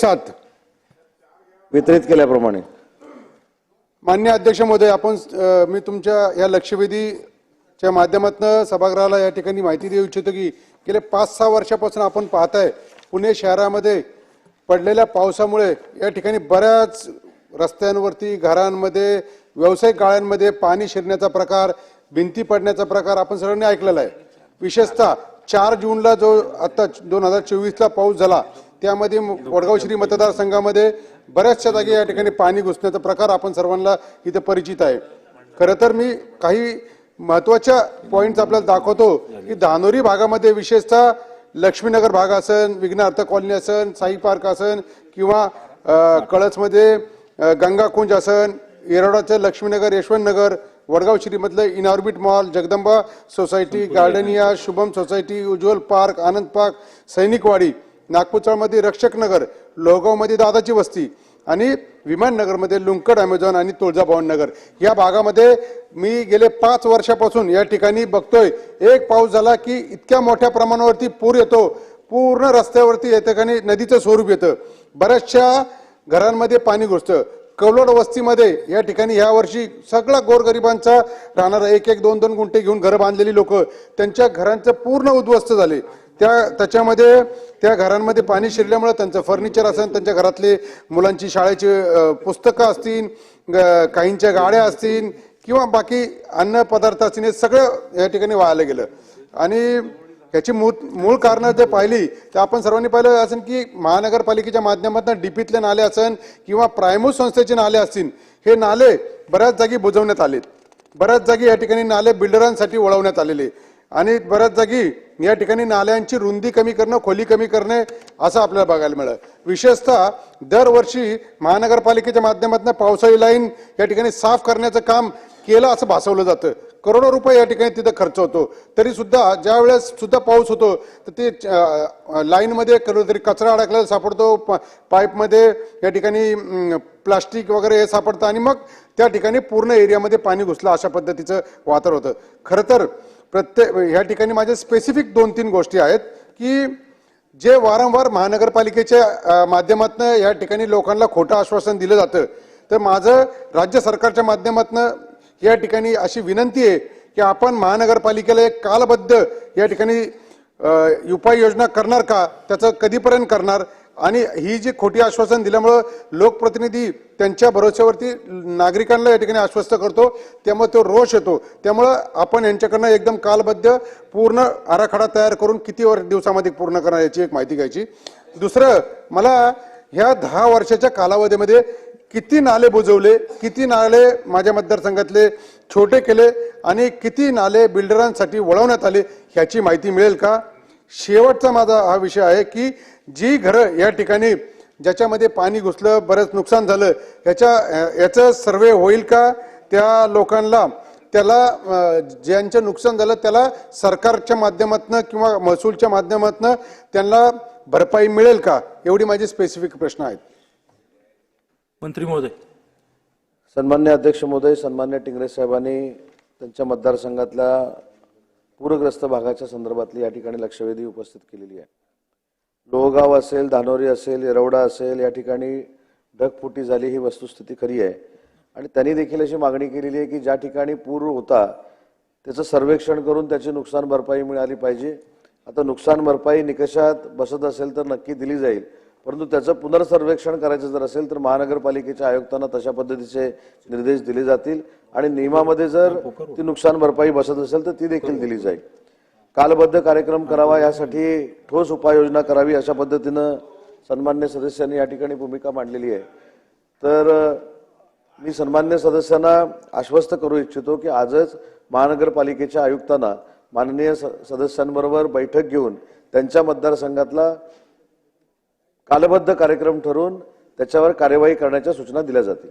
सात वितरित केल्याप्रमाणे. मान्य अध्यक्ष महोदय आपण मी तुमच्या या लक्षवेधीच्या माध्यमातून सभागृहाला या ठिकाणी माहिती देऊ इच्छितो की गेले पाच सहा वर्षापासून आपण पाहताय पुणे शहरामध्ये पडलेल्या पावसामुळे या ठिकाणी बऱ्याच रस्त्यांवरती घरांमध्ये व्यावसायिक गाळ्यांमध्ये पाणी शिरण्याचा प्रकार भिंती पडण्याचा प्रकार आपण सर्वांनी ऐकलेला आहे. विशेषतः चार जूनला जो आता दोन हजार चोवीसला पाऊस झाला त्यामध्ये वडगाव श्री मतदारसंघामध्ये बऱ्याचशा जागी या ठिकाणी पाणी घुसण्याचा प्रकार आपण सर्वांना इथे परिचित आहे. खरं तर मी काही महत्त्वाच्या पॉईंट्स आपल्याला दाखवतो की धानोरी भागामध्ये विशेषतः लक्ष्मीनगर भाग असन विघ्नार्थ कॉलनी असन साई पार्क असन किंवा कळसमध्ये गंगाकुंज असन येरवडाचं Laxminagar Yashwantnagar Wadgaon श्रीमधलं Inorbit mall Jagdamba society Gardenia Shubham society Ujjwal park Anand park Sainikwadi. नागपूरमध्ये रक्षक नगर लोहगावमध्ये दादाची वस्ती आणि विमाननगरमध्ये लुंकड अमेझॉन आणि तुळजाभवन नगर. या भागामध्ये मी गेले पाच वर्षापासून या ठिकाणी बघतोय. एक पाऊस झाला की इतक्या मोठ्या प्रमाणावरती पूर येतो. पूर्ण रस्त्यावरती या ठिकाणी नदीचं स्वरूप येतं. बऱ्याचशा घरांमध्ये पाणी घुसतं. कवलोड वस्तीमध्ये या ठिकाणी ह्या वर्षी सगळा गोरगरिबांचा राहणारा एक एक दोन दोन गुंठे घेऊन घरं बांधलेली लोक त्यांच्या घरांचं पूर्ण उद्ध्वस्त झाले. त्या त्याच्यामध्ये त्या घरांमध्ये पाणी शिरल्यामुळे त्यांचं फर्निचर असेल त्यांच्या घरातले मुलांची शाळेची पुस्तकं असतील ग- काहींच्या गाड्या असतील किंवा बाकी अन्न पदार्थ असतील हे सगळं या ठिकाणी वाहायला गेलं. आणि याची मूळ मूळ कारणं जर पाहिली तर आपण सर्वांनी पाहिलं असेल की महानगरपालिकेच्या माध्यमातून डीपीतले नाले असन किंवा प्रायमो संस्थेचे नाले असतील हे नाले बऱ्याच जागी बुजवण्यात आलेत. बऱ्याच जागी या ठिकाणी नाले बिल्डरांसाठी वळवण्यात आलेले. आणि बऱ्याच जागी या ठिकाणी नाल्यांची रुंदी कमी करणं खोली कमी करणे असं आपल्याला बघायला मिळालं. विशेषतः दरवर्षी महानगरपालिकेच्या माध्यमातून पावसाळी लाईन या ठिकाणी साफ करण्याचं काम केलं असं भासवलं जातं. करोडो रुपये या ठिकाणी तिथं खर्च होतो. तरी सुद्धा ज्या वेळेस सुद्धा पाऊस होतो तर ते लाईनमध्ये तरी कचरा अडकलेला सापडतो प- पाईपमध्ये या ठिकाणी प्लास्टिक वगैरे हे सापडतं आणि मग त्या ठिकाणी पूर्ण एरियामध्ये पाणी घुसलं अशा पद्धतीचं वातावरण होतं. खरं तर प्रत्येक ह्या ठिकाणी माझ्या स्पेसिफिक दोन तीन गोष्टी आहेत की जे वारंवार महानगरपालिकेच्या माध्यमातून या ठिकाणी लोकांना खोटं आश्वासन दिलं जातं तर माझं राज्य सरकारच्या माध्यमातून या ठिकाणी अशी विनंती आहे की आपण महानगरपालिकेला एक कालबद्ध या ठिकाणी उपाययोजना करणार का? त्याचं कधीपर्यंत करणार? आणि ही जी खोटी आश्वासन दिल्यामुळं लोकप्रतिनिधी त्यांच्या भरोश्यावरती नागरिकांना या ठिकाणी आश्वस्त करतो त्यामुळे तो रोष येतो. त्यामुळं आपण यांच्याकडनं एकदम कालबद्ध पूर्ण आराखडा तयार करून किती वर दिवसामध्ये पूर्ण करणार याची एक माहिती घ्यायची. दुसरं मला ह्या दहा वर्षाच्या कालावधीमध्ये किती नाले बुजवले किती नाले माझ्या मतदारसंघातले छोटे केले आणि किती नाले बिल्डरांसाठी वळवण्यात आले ह्याची माहिती मिळेल का? शेवटचा माझा हा विषय आहे की जी घरं या ठिकाणी ज्याच्यामध्ये पाणी घुसलं बरंच नुकसान झालं ह्याच्या याचं सर्वे होईल का? त्या लोकांना त्याला ज्यांचं नुकसान झालं त्याला सरकारच्या माध्यमातनं किंवा महसूलच्या माध्यमातनं त्यांना भरपाई मिळेल का? एवढी माझी स्पेसिफिक प्रश्न आहेत. मंत्री महोदय. सन्मान्य अध्यक्ष महोदय सन्मान्य टिंगरे साहेबांनी त्यांच्या मतदारसंघातल्या पूरग्रस्त भागाच्या संदर्भातली या ठिकाणी लक्षवेधी उपस्थित केलेली आहे. लोहगाव असेल धानोरी असेल येरवडा असेल या ठिकाणी ढगफुटी झाली ही वस्तुस्थिती खरी आहे. आणि त्यांनी देखील अशी मागणी केलेली आहे की ज्या ठिकाणी पूर होता त्याचं सर्वेक्षण करून त्याची नुकसान भरपाई मिळाली पाहिजे. आता नुकसान भरपाई निकषात बसत असेल तर नक्की दिली जाईल. परंतु त्याचं पुनर्सर्वेक्षण करायचं जर असेल तर महानगरपालिकेच्या आयुक्तांना तशा पद्धतीचे निर्देश दिले जातील. आणि नियमामध्ये जर ती नुकसान भरपाई बसत असेल तर ती देखील दिली जाईल. कालबद्ध कार्यक्रम करावा यासाठी ठोस उपाययोजना करावी अशा पद्धतीनं सन्मान्य सदस्यांनी या ठिकाणी भूमिका मांडलेली आहे. तर मी सन्मान्य सदस्यांना आश्वस्त करू इच्छितो की आजच महानगरपालिकेच्या आयुक्तांना माननीय स- सदस्यांबरोबर बैठक घेऊन त्यांच्या मतदारसंघातला कालबद्ध कार्यक्रम ठरवून त्याच्यावर कार्यवाही करण्याच्या सूचना दिल्या जातील.